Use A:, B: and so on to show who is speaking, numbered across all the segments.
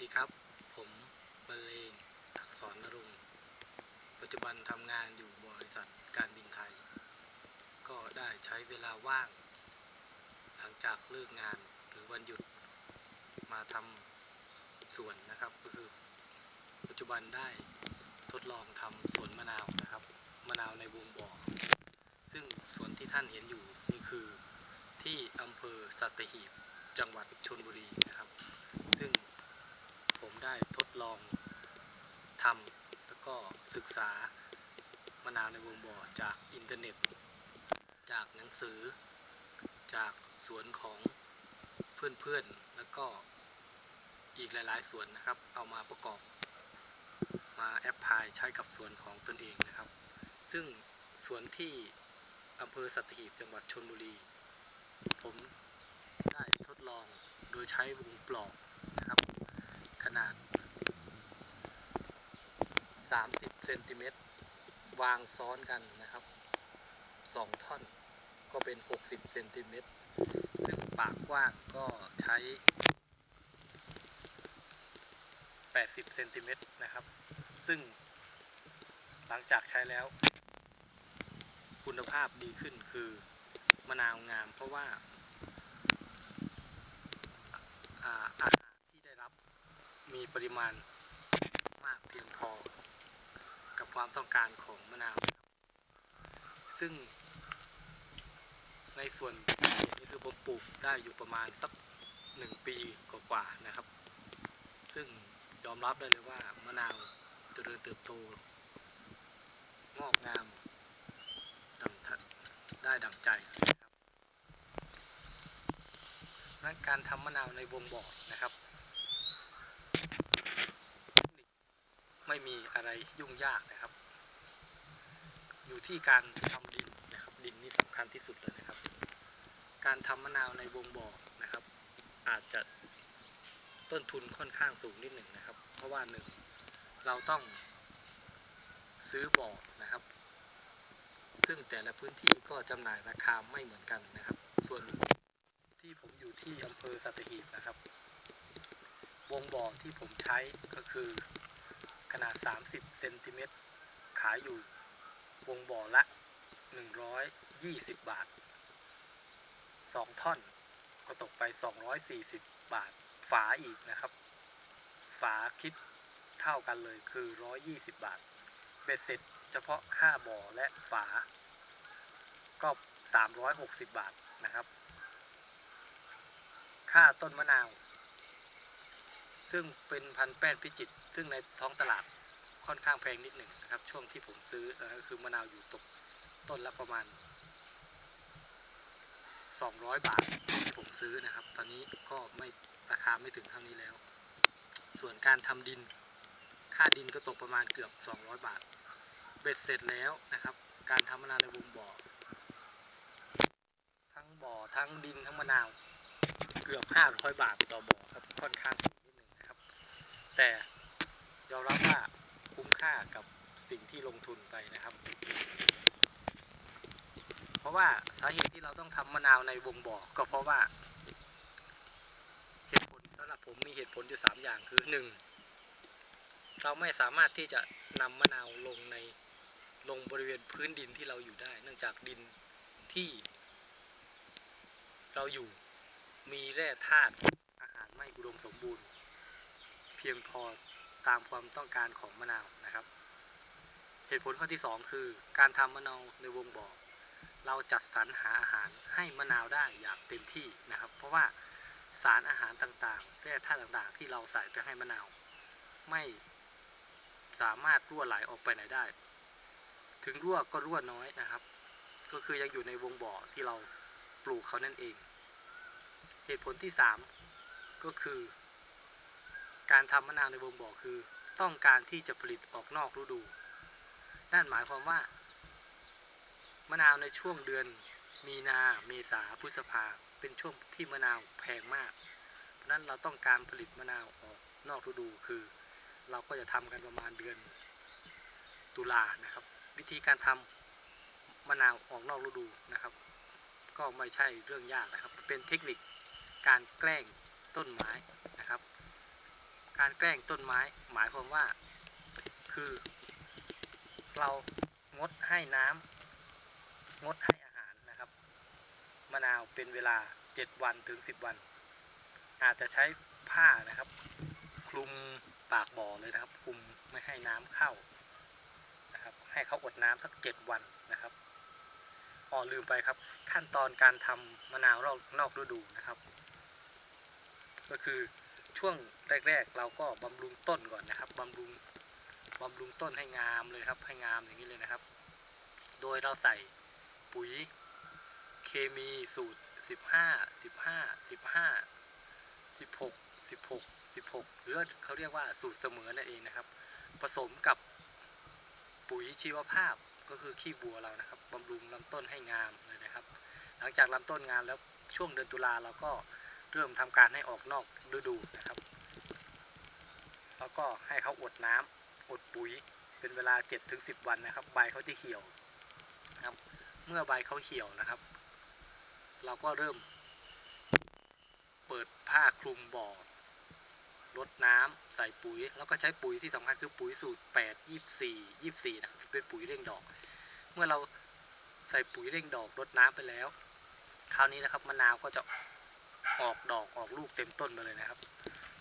A: ดีครับ ผมบรรเลงอักษรนรง ปัจจุบันทำงานอยู่บริษัทการบินไทย ก็ได้ใช้เวลาว่าง หลังจากเลิกงานหรือวันหยุดมาทำสวนนะครับก็คือ ปัจจุบันได้ทดลองทำสวนมะนาวนะครับ มะนาวในวงบ่อ ซึ่งสวนที่ท่านเห็นอยู่นี่คือที่อำเภอสัตหีบ จังหวัดชลบุรีนะครับ ลองทำแล้วก็ศึกษามะนาวในวงบ่อจากอินเทอร์เน็ต จากหนังสือ จากสวนของเพื่อนๆ แล้วก็อีกหลายๆสวนนะครับ เอามาประกอบ มาแอปพลายใช้กับสวนของตนเองนะครับ ซึ่งสวนที่อำเภอสัตหีบจังหวัดชนบุรี ผมได้ทดลองโดยใช้วงปลอกนะครับ ขนาด 30เซนติเมตรวางซ้อนกันนะครับ 2 ท่อนก็เป็น 60เซนติเมตรซึ่งปากกว้างก็ใช้ 80เซนติเมตรนะครับ ซึ่งหลังจากใช้แล้ว คุณภาพดีขึ้นคือมะนาวงาม เพราะว่าอาหารที่ได้รับมีปริมาณมากเพียงพอ ความต้องการของมะนาว ซึ่งในส่วนนี่คือผมปลูกได้อยู่ประมาณสักหนึ่งปีกว่าๆนะครับ ซึ่งยอมรับได้เลยว่ามะนาวเจริญเติบโต งอกงามดังทัดได้ดังใจนะครับนั้นการทำมะนาวในวงบ่อนะครับ ไม่มีอะไรยุ่งยากนะครับ อยู่ที่การทำดินนะครับ ดินนี่สำคัญที่สุดเลยนะครับ การทำมะนาวในวงบ่อนะครับ อาจจะต้นทุนค่อนข้างสูงนิดหนึ่งนะครับ เพราะว่าหนึ่งเราต้องซื้อบ่อนะครับ ซึ่งแต่ละพื้นที่ก็จำหน่ายราคาไม่เหมือนกันนะครับ ส่วนที่ผมอยู่ที่อำเภอสัตหีบนะครับ วงบ่อที่ผมใช้ก็คือ ขนาด 30เซนติเมตรขายอยู่วงบ่อละ 120 บาท 2 ท่อนก็ตกไป 240 บาท ฝาอีกนะครับ ฝาคิดเท่ากันเลยคือ 120 บาท เบ็ดเสร็จเฉพาะค่าบ่อและฝา ก็ 360 บาทนะครับ ค่าต้นมะนาว ซึ่งเป็นพันแป้นพิจิตร ซึ่งในท้องตลาดค่อนข้างแพงนิดหนึ่งนะครับ ช่วงที่ผมซื้อเออคือมะนาวอยู่ตกต้นละประมาณ 200 บาทที่ผมซื้อนะครับ ตอนนี้ก็ไม่ราคาไม่ถึงเท่านี้แล้ว ส่วนการทำดิน ค่าดินก็ตกประมาณเกือบ 200 บาท เบ็ดเสร็จแล้วนะครับ การทำมะนาวในวงบ่อ ทั้งบ่อทั้งดินทั้งมะนาว เกือบ 500 บาทต่อบ่อครับค่อนข้างสูงนิดหนึ่งนะครับ แต่ ยอมรับว่าคุ้มค่ากับสิ่งที่ลงทุนไปนะครับ เพราะว่าสาเหตุที่เราต้องทำมะนาวในวงบ่อก็เพราะว่า เหตุผลสำหรับผมมีเหตุผลอยู่3อย่างคือ 1. เราไม่สามารถที่จะนำมะนาวลงในลงบริเวณพื้นดินที่เราอยู่ได้ เนื่องจากดินที่ เราอยู่มีแร่ธาตุอาหารไม่อุดมสมบูรณ์ เพียงพอ ตามความต้องการของมะนาวนะครับ เหตุผลข้อที่ 2 คือ การทำมะนาวในวงบ่อเราจัดสรรหาอาหารให้มะนาวได้อย่างเต็มที่นะครับ เพราะว่าสารอาหารต่างๆแร่ธาตุต่างๆ ที่เราใส่ไปให้มะนาว ไม่สามารถรั่วไหลออกไปไหนได้ ถึงรั่วก็รั่วน้อยนะครับ ก็คือยังอยู่ในวงบ่อที่เราปลูกเขานั่นเอง เหตุผลที่ 3 ก็คือ การทำมะนาวในวงบ่อคือ ต้องการที่จะผลิตออกนอกฤดู นั่นหมายความว่า มะนาวในช่วงเดือนมีนาเมษาพฤษภาเป็นช่วงที่มะนาวแพงมาก เพราะนั้นเราต้องการผลิตมะนาวออกนอกฤดูคือ เราก็จะทำกันประมาณเดือนตุลานะครับ วิธีการทำมะนาวออกนอกฤดูนะครับ ก็ไม่ใช่เรื่องยากนะครับ เป็นเทคนิคการแกล้งต้นไม้น การแกล้งต้นไม้ หมายความว่า คือ เรางดให้น้ำงดให้อาหารนะครับมะนาวเป็นเวลา 7 วันถึง 10 วัน อาจจะใช้ผ้านะครับ คลุมปากบ่อเลยนะครับ คลุมไม่ให้น้ำเข้านะครับ ให้เขาอดน้ำสัก 7 วันนะครับอ๋อลืมไปครับ ขั้นตอนการทำมะนาวนอกนอกฤดูนะครับ ก็คือ ช่วงแรก ๆ เราก็บำรุงต้นก่อนนะครับบำรุงบำรุงต้นให้งามเลยครับให้งามอย่างนี้เลยนะครับ โดยเราใส่ปุ๋ยเคมีสูตร 15 15 15 16 16 16 หรือเขาเรียกว่าสูตรเสมอนั่นเองนะครับ ผสมกับปุ๋ยชีวภาพก็คือขี้บัวเรานะครับบำรุงลำต้นให้งามเลยนะครับ หลังจากลำต้นงามแล้วช่วงเดือนตุลาเราก็ เริ่มทำการให้ออกนอกฤดูนะครับ แล้วก็ให้เขาอดน้ำอดปุ๋ยเป็นเวลา 7-10 วันนะครับ ใบเขาจะเหี่ยวนะครับ เมื่อใบเขาเหี่ยวนะครับ เราก็เริ่ม เปิดผ้าคลุมบ่อรดน้ำใส่ปุ๋ย แล้วก็ใช้ปุ๋ยที่สำคัญคือปุ๋ยสูตร 8 24 24 นะครับเป็นปุ๋ยเร่งดอก เมื่อเราใส่ปุ๋ยเร่งดอกรดน้ำไปแล้ว คราวนี้นะครับมะนาวก็จะ ออกดอกออกลูกเต็มต้นมาเลยนะครับ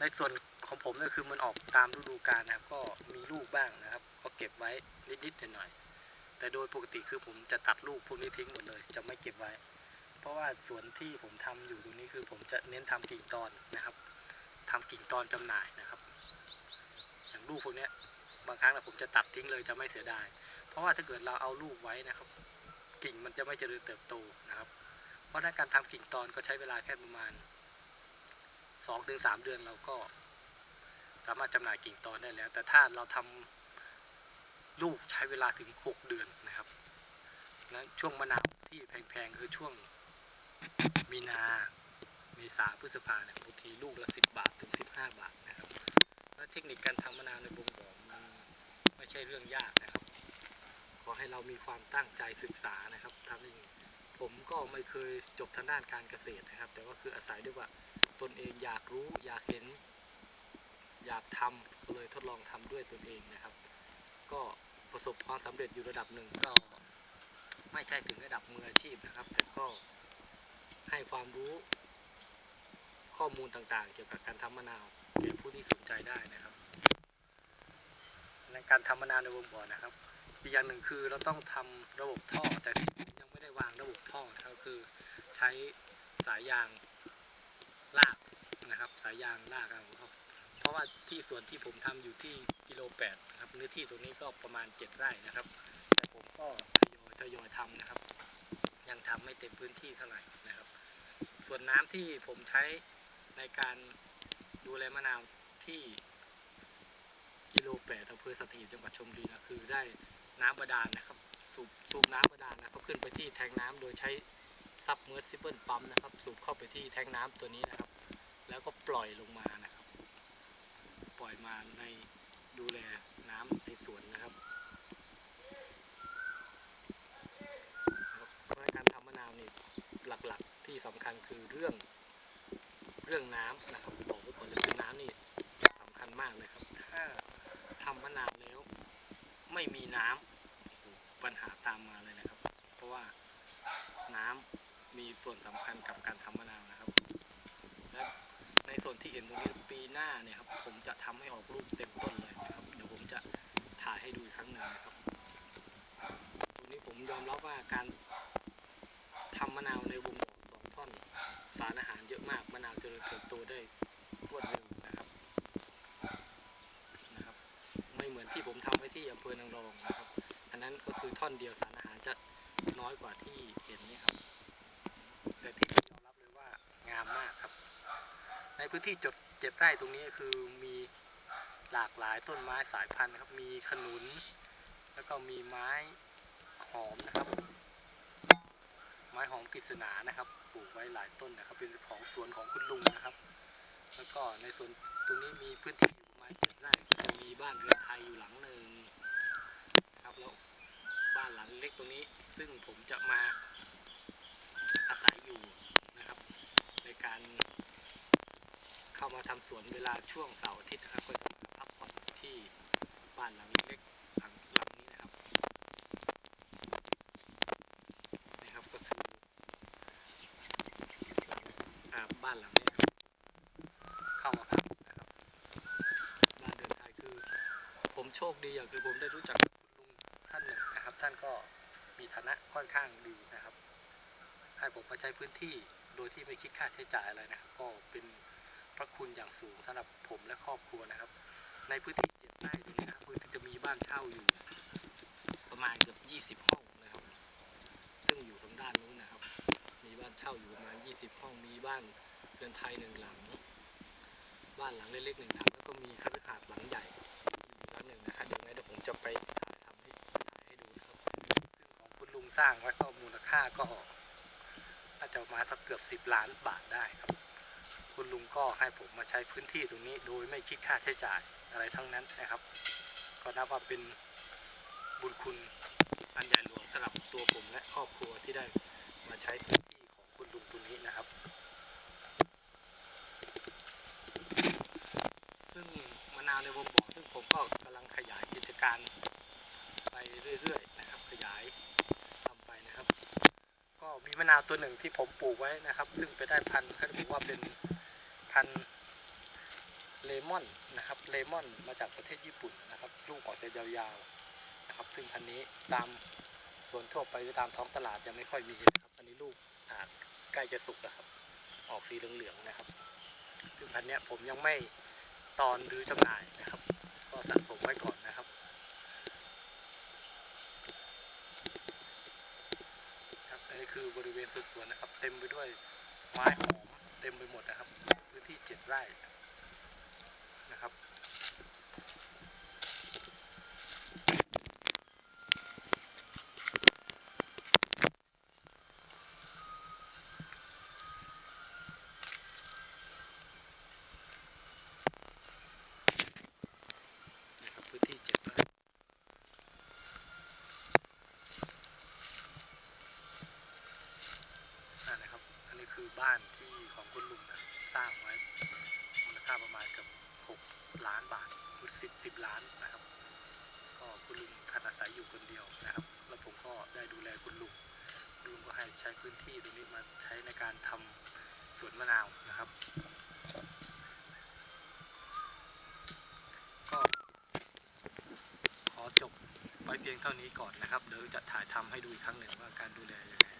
A: ในส่วนของผมก็คือมันออกตามฤดูกาลนะครับ ก็มีลูกบ้างนะครับ ก็เก็บไว้นิดๆหน่อยๆแต่โดยปกติคือผมจะตัดลูกพวกนี้ทิ้งหมดเลย จะไม่เก็บไว้ เพราะว่าสวนที่ผมทำอยู่ตรงนี้คือผมจะเน้นทำกิ่งตอนนะครับทำกิ่งตอนจำหน่ายนะครับ อย่างลูกพวกนี้บางครั้งนะผมจะตัดทิ้งเลยจะไม่เสียดาย เพราะว่าถ้าเกิดเราเอาลูกไว้นะครับ กิ่งมันจะไม่เจริญเติบโตนะครับ เพราะถ้าการทำกิ่งตอนก็ใช้เวลาแค่ประมาณสองถึงสามเดือนเราก็สามารถจำหน่ายกิ่งตอนได้แล้ว แต่ถ้าเราทำลูกใช้เวลาถึงหกเดือนนะครับนั้นช่วงมะนาวที่แพงๆคือช่วงมีนาเมษาพฤษภาเนี่ยบางทีลูกละสิบบาทถึงสิบห้าบาทนะครับและเทคนิคการทำมะนาวในบ่งบอกมันไม่ใช่เรื่องยากนะครับ ขอให้เรามีความตั้งใจศึกษานะครับทำเอง ผมก็ไม่เคยจบทางด้านการเกษตรนะครับ แต่ว่าคืออาศัยด้วยว่าตนเองอยากรู้อยากเห็น อยากทำก็เลยทดลองทำด้วยตนเองนะครับ ก็ประสบความสำเร็จอยู่ระดับหนึ่งก็ไม่ใช่ถึงระดับมืออาชีพนะครับ แต่ก็ให้ความรู้ข้อมูลต่างๆ เกี่ยวกับการทำมะนาวแก่ผู้ที่สนใจได้นะครับ ในการทำมะนาวในวงบ่อนะครับ อีกอย่างหนึ่งคือเราต้องทำระบบท่อแต่ที่ วางระบบท่อนะครับคือใช้สายยางลากนะครับ สายยางลากเอาครับเพราะว่าที่ส่วนที่ผมทำอยู่ที่กิโลแปดครับเนื้อที่ตรงนี้ก็ประมาณเจ็ดไร่นะครับ แต่ผมก็ทยอยทยอยทำนะครับ ยังทำไม่เต็มพื้นที่เท่าไหร่นะครับ ส่วนน้ำที่ผมใช้ในการดูแลมะนาวที่กิโลแปดอำเภอสตีจังหวัดชลบุรีนะคือได้น้ำบาดาลนะครับ สูบสูบน้ำบาดาลนะครับขึ้นไปที่แทงน้ำโดยใช้ซับเมอร์ซิเบิลปั๊มนะครับ สูบเข้าไปที่แทงน้ำตัวนี้นะครับ แล้วก็ปล่อยลงมานะครับ ปล่อยมาในดูแลน้ำในสวนนะครับเพราะการทำมะนาวนี่หลักๆที่สำคัญคือเรื่องเรื่องน้ำนะครับบอกไว้ก่อนเลยคือน้ำนี่สำคัญมากเลยครับ ถ้าทำมะนาวแล้วไม่มีน้ำโอ้โหปัญหาตามมาเลยนะครับ เพราะว่าน้ำ มีส่วนสำคัญกับการทำมะนาวนะครับ และในส่วนที่เห็นตรงนี้ปีหน้าเนี่ยครับผมจะทำให้ออกลูกเต็มต้นเลยนะครับ เดี๋ยวผมจะถ่ายให้ดูอีกครั้งหนึ่งนะครับตรงนี้ผมยอมรับว่าการทำมะนาวในวงสองท่อน สารอาหารเยอะมากมะนาวจริญเติบโตได้รวดเร็วนะครับนะครับ ไม่เหมือนที่ผมทำไว้ที่อำเภอนางรองนะครับ อันนั้นก็คือท่อนเดียวสารอาหารจะน้อยกว่าที่เห็นนี่ครับ แต่ที่ยอมรับเลยว่างามมากครับ ในพื้นที่จดเจ็ดไร่ตรงนี้คือมีหลากหลายต้นไม้สายพันธุ์นะครับ มีขนุน แล้วก็มีไม้หอมนะครับ ไม้หอมกฤษณานะครับปลูกไว้หลายต้นนะครับ เป็นของสวนของคุณลุงนะครับ แล้วก็ในส่วนตรงนี้มีพื้นที่อยู่ประมาณเจ็ดไร่จะมีบ้านเรือนไทยอยู่หลังหนึ่งนะครับแล้วบ้านหลังเล็กตรงนี้ ซึ่งผมจะมา อาศัยอยู่นะครับ ในการเข้ามาทำสวนเวลาช่วงเสาร์อาทิตย์นะครับก็จะพักผ่อนที่บ้านหลังเล็กหลังหลังนี้นะครับนี่ครับก็คือบ้านหลังนี้เข้ามาพักนะครับบ้านเดินไทยคือ ผมโชคดีอย่างคือผมได้รู้จักคุณลุงท่านหนึ่งนะครับ ท่านก็มีฐานะค่อนข้างดีนะครับ ให้ผมมาใช้พื้นที่โดยที่ไม่คิดค่าใช้จ่ายอะไรนะครับ ก็เป็นพระคุณอย่างสูงสำหรับผมและครอบครัวนะครับ ในพื้นที่เจ็ดไร่ตรงนี้นะครับพื้นที่จะมีบ้านเช่าอยู่ ประมาณเกือบ20ห้องนะครับ ซึ่งอยู่ทางด้านนู้นนะครับ มีบ้านเช่าอยู่ประมาณ20ห้อง มีบ้านเรือนไทยหนึ่งหลัง บ้านหลังเล็กๆหนึ่งหลังแล้วก็มีคฤหาสน์หลังใหญ่อีกหลังหนึ่งนะฮะเดี๋ยวไงเดี๋ยวผมจะไปทำให้ถ่าให้ดูนะครับซึ่งของคุณลุงสร้างไว้ก็มูลค่าก็าจะประมาสักเกือบ 10 ล้านบาทได้ครับ คุณลุงก็ให้ผมมาใช้พื้นที่ตรงนี้โดยไม่คิดค่าใช้จ่ายอะไรทั้งนั้นนะครับ ก็นับว่าเป็นบุญคุณอันใหญ่หลวงสำหรับตัวผมและครอบครัวที่ได้มาใช้พื้นที่ของคุณลุงตรงนี้นะครับ ซึ่งมะนาวในวงบ่อซึ่งผมก็กำลังขยายกิจการไปเรื่อยๆนะครับ ขยายทำไปนะครับ ก็มีมะนาวตัวหนึ่งที่ผมปลูกไว้นะครับ ซึ่งไปได้พันธุ์เขาบอกว่าเป็นพันธุ์เลมอนนะครับเลมอนมาจากประเทศญี่ปุ่นนะครับลูกออกจะยาวๆนะครับ ซึ่งพันธุ์นี้ตามส่วนทั่วไปหรือตามท้องตลาดยังไม่ค่อยมีนะครับอันนี้ลูกอ่าใกล้จะสุกแล้วครับ ออกสีเหลืองๆนะครับ ซึ่งพันธุ์นี้ผมยังไม่ตอนหรือจำหน่ายนะครับ ก็สะสมไว้ก่อนนะครับ ครับอั นนี้คือบริเวณสวนนะครับ เต็มไปด้วยไม้หอมเต็มไปหมดนะครับ พื้นที่เจ็ดไร่นะครับพื้นที่เจ็ดไร่นั่นนะครับ อันนี้ คือบ้านที่ของคุณลุงนะสร้างไว้มูลค่าประมาณเกับหกล้านบาทหรือสิบสิบล้านนะครับ ก็คุณลุงท่านอาศัยอยู่คนเดียวนะครับ แล้วผมก็ได้ดูแลคุณลุงคุณลุงก็ให้ใช้พื้นที่ตรงนี้มาใช้ในการทำสวนมะนาวนะครับก็ขอจบไว้เพียงเท่านี้ก่อนนะครับเดี๋ยวจะถ่ายทำให้ดูอีกครั้งหนึ่งว่าการดูแลยังไง